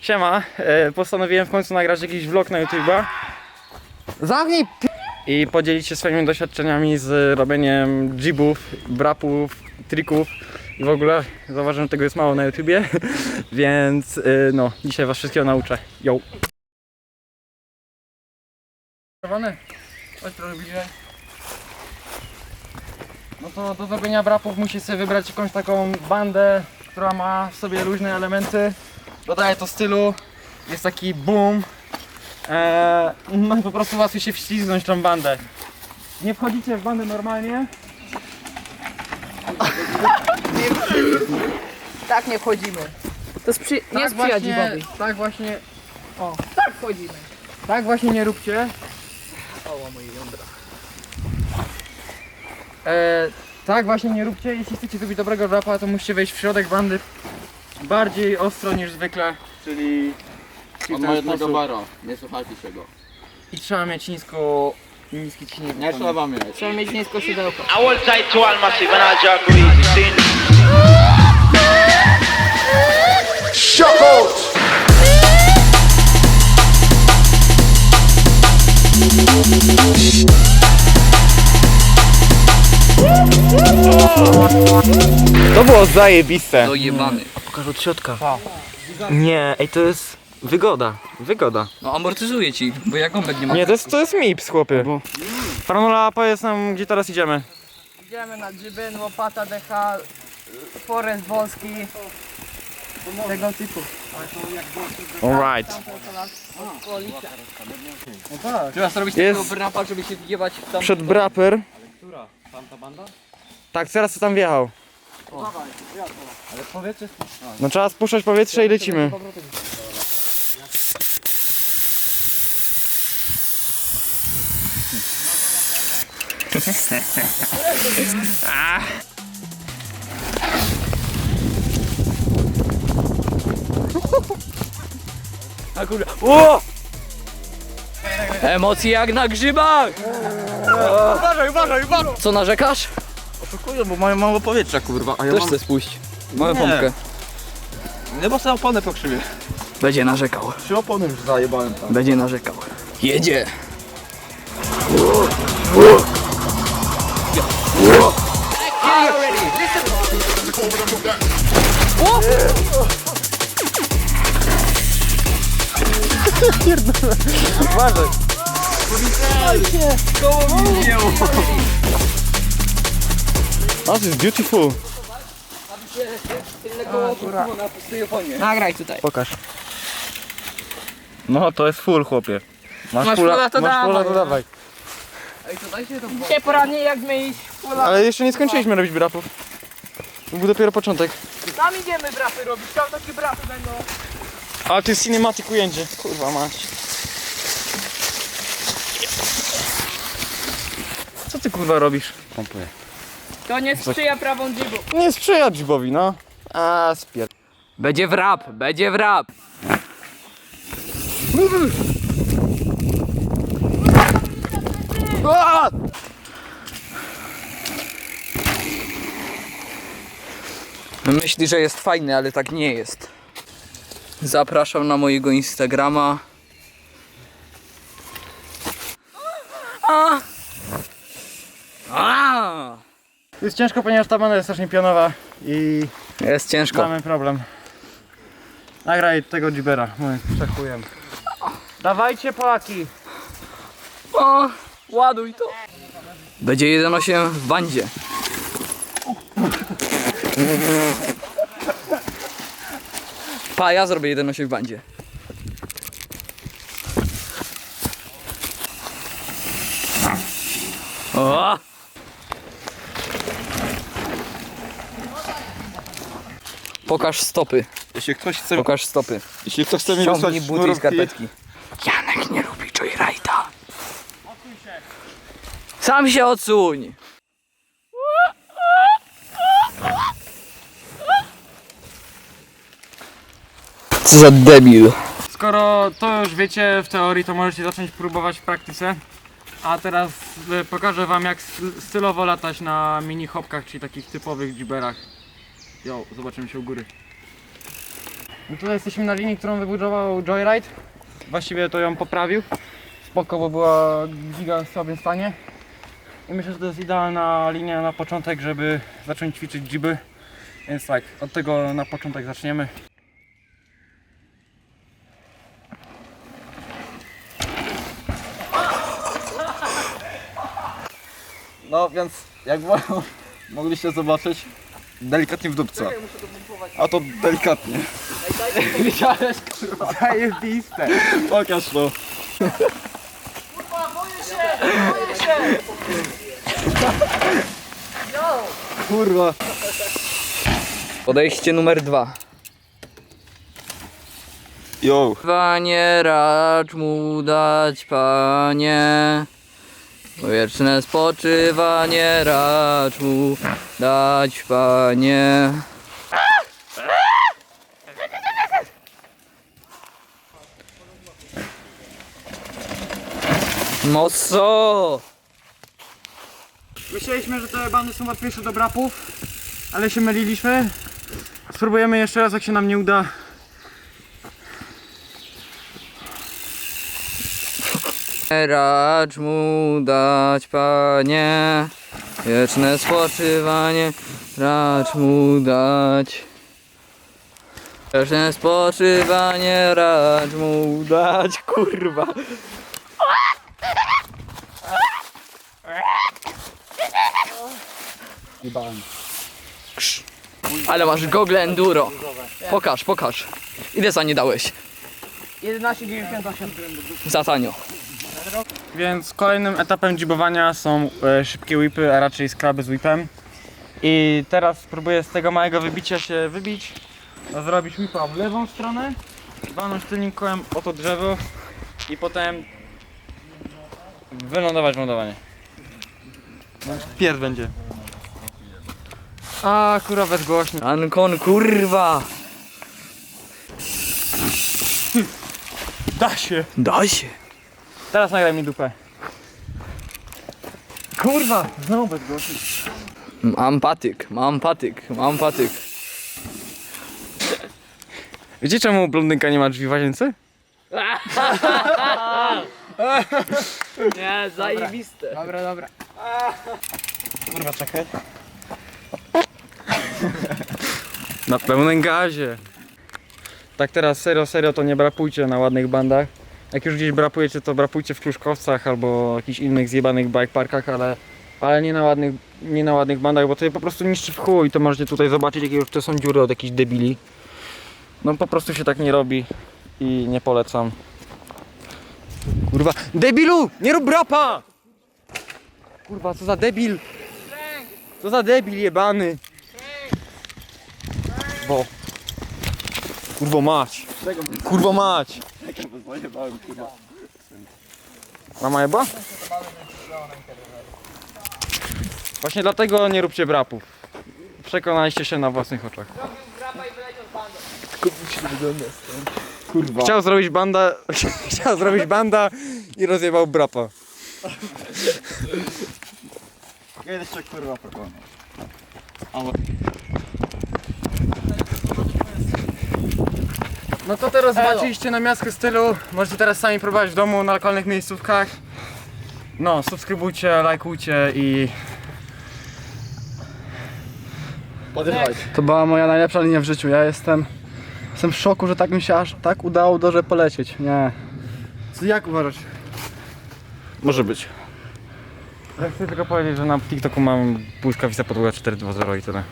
Siema, e, postanowiłem w końcu nagrać jakiś vlog na YouTube'a Zamknij p... i podzielić się swoimi doświadczeniami z robieniem jibów, brapów, trików i w ogóle zauważyłem, że tego jest mało na YouTubie, więc e, no, dzisiaj was wszystkiego nauczę. Yo! Chodź trochę bliżej. No to do zrobienia brapów musisz sobie wybrać jakąś taką bandę, która ma w sobie różne elementy. Dodaje to stylu, jest taki boom. Eee, no i po prostu łatwiej się wślizgnąć w tą bandę. Nie wchodzicie w bandę normalnie. Tak nie wchodzimy. To jest przy... nie jest przyjaciół tak właśnie, Tak wchodzimy. tak właśnie nie róbcie. Eee, tak właśnie nie róbcie, jeśli chcecie zrobić dobrego rapa, to musicie wejść w środek bandy bardziej ostro niż zwykle, czyli, czyli w On ten ma jednego sposób. bara, nie słuchajcie się go. I trzeba mieć nisko, niski ciśnienie. Nie trzeba mieć. Trzeba mieć nisko szydełko. I hold tight to all massive and I jack easy. See? To było zajebiste. Dojebany. Pokaż od środka. Nie, ej to jest wygoda, wygoda. No amortyzuje ci, bo ja gąbek nie mam. Nie, to jest, to jest MIPS, chłopie. Franula, powiedz nam, gdzie teraz idziemy. Idziemy na Grzybyn, Łopata, DH, Forest Wolski. Tego typu. Alright. Trzeba zrobić Jest- takiego brapa, żeby się wjebać w tam... Przed braper. Która? Tamta banda? Tak, teraz co tam wjechał. Ale powietrze... No trzeba spuszczać powietrze i lecimy. Emocje jak na grzybach! Uważaj, uważaj, uważaj! Co narzekasz? Oszukują, bo mają mało powietrza, kurwa, a ja Też mam... chcę spuść. Mamy Nie. pompkę. Nie, bo sobie opony pokrzywię. Będzie narzekał. Trzy opony już zajebałem tam. Będzie narzekał. Jedzie! O, to jest beautiful. Nagraj tutaj. Pokaż. No, to jest full, chłopie. Masz, Masz pula, fulla, to masz pula, dawaj. to dawaj. Dzisiaj poradnie jak myjść. Ale jeszcze nie skończyliśmy robić brapów. To był dopiero początek. Tam idziemy brapy robić. Tam takie brapy będą. Ale to jest cinematic ujęcie. Kurwa mać. Co ty kurwa robisz? Pompuję. To nie sprzyja prawą dzibu. Nie sprzyja Jibowi, no. A, spier... Będzie w rap, będzie w rap. Myśli, że jest fajny, ale tak nie jest. Zapraszam na mojego Instagrama. A! Jest ciężko, ponieważ ta banda jest strasznie pionowa i Jest ciężko. mamy problem. Nagraj tego my przechujemy. Dawajcie Polaki! O, ładuj to. Będzie 1.8 w bandzie. Pa, ja zrobię 1.8 w bandzie. O! Pokaż stopy, Jeśli ktoś chce, pokaż stopy. jeśli ktoś chce mi wysłać buty i sznurówki, skarpetki. Janek nie lubi joyrida. Sam się odsuń. Co za debil. Skoro to już wiecie w teorii, to możecie zacząć próbować w praktyce. A teraz e, pokażę wam jak styl- stylowo latać na mini hopkach, czyli takich typowych jiberach. Jo, zobaczymy się u góry. I tutaj jesteśmy na linii, którą wybudował Joyride. Właściwie to ją poprawił. Spoko, bo była giga w słabym stanie. I myślę, że to jest idealna linia na początek, żeby zacząć ćwiczyć jiby. Więc tak, od tego na początek zaczniemy. No więc jak mo- mogliście zobaczyć, delikatnie w dupce. A to delikatnie. Widziałeś, kurwa, zajebiste. Pokaż to. Kurwa. Podejście numer dwa. Yo. Panie, racz mu dać, panie. Wieczne spoczywanie racz mu dać, panie. Mocno! Myśleliśmy, że te bandy są łatwiejsze do brapów, ale się myliliśmy. Spróbujemy jeszcze raz, jak się nam nie uda. Racz mu dać, panie, wieczne spoczywanie, racz mu dać. Wieczne spoczywanie, racz mu dać, kurwa. Ale masz gogle enduro. Pokaż, pokaż. Ile za nie dałeś? 11,98. Za tanio. Więc kolejnym etapem jibowania są e, szybkie whipy, a raczej skraby z whipem. I teraz spróbuję z tego małego wybicia się wybić, zrobić whipa w lewą stronę, walnąć tylnym kołem o to drzewo i potem wylądować w lądowanie. Pierd będzie. A kurwa bez głośno. Ankon, kurwa! Da się! Daj się! Teraz nagraj mi dupę. Kurwa! Znowu bez głośno. Mam patyk, mam patyk, mam patyk. Wiecie czemu blondynka nie ma drzwi w łazience? Nie, zajebiste. Dobra, dobra. Kurwa, czekaj. Na pełnym gazie. Tak teraz serio, serio to nie brapujcie na ładnych bandach. Jak już gdzieś brapujecie, to brapujcie w Kruszkowcach albo jakichś innych zjebanych bike parkach, ale, ale nie, na ładnych, nie na ładnych bandach, bo to je po prostu niszczy w chuj. To możecie tutaj zobaczyć, jakie już to są dziury od jakichś debili. No po prostu się tak nie robi i nie polecam. Kurwa, debilu! Nie rób brapa! Kurwa, co za debil! Co za debil jebany! Bo. Kurwo mać! Kurwo mać! Mama jeba? Właśnie dlatego nie róbcie brapów. Przekonaliście się na własnych oczach. Kurwa. Chciał zrobić banda, chciał zrobić banda i rozjebał brapa. Kiedyś się kurwa przekonał. No to teraz zobaczyliście na miastkę stylu. Możecie teraz sami próbować w domu na lokalnych miejscówkach. No, subskrybujcie, lajkujcie i To była moja najlepsza linia w życiu. Ja jestem, jestem w szoku, że tak mi się aż tak udało dobrze polecieć. Nie. Co, jak uważasz? Może być. Ja chcę tylko powiedzieć, że na TikToku mam błyskawica podłoga 420 i tyle.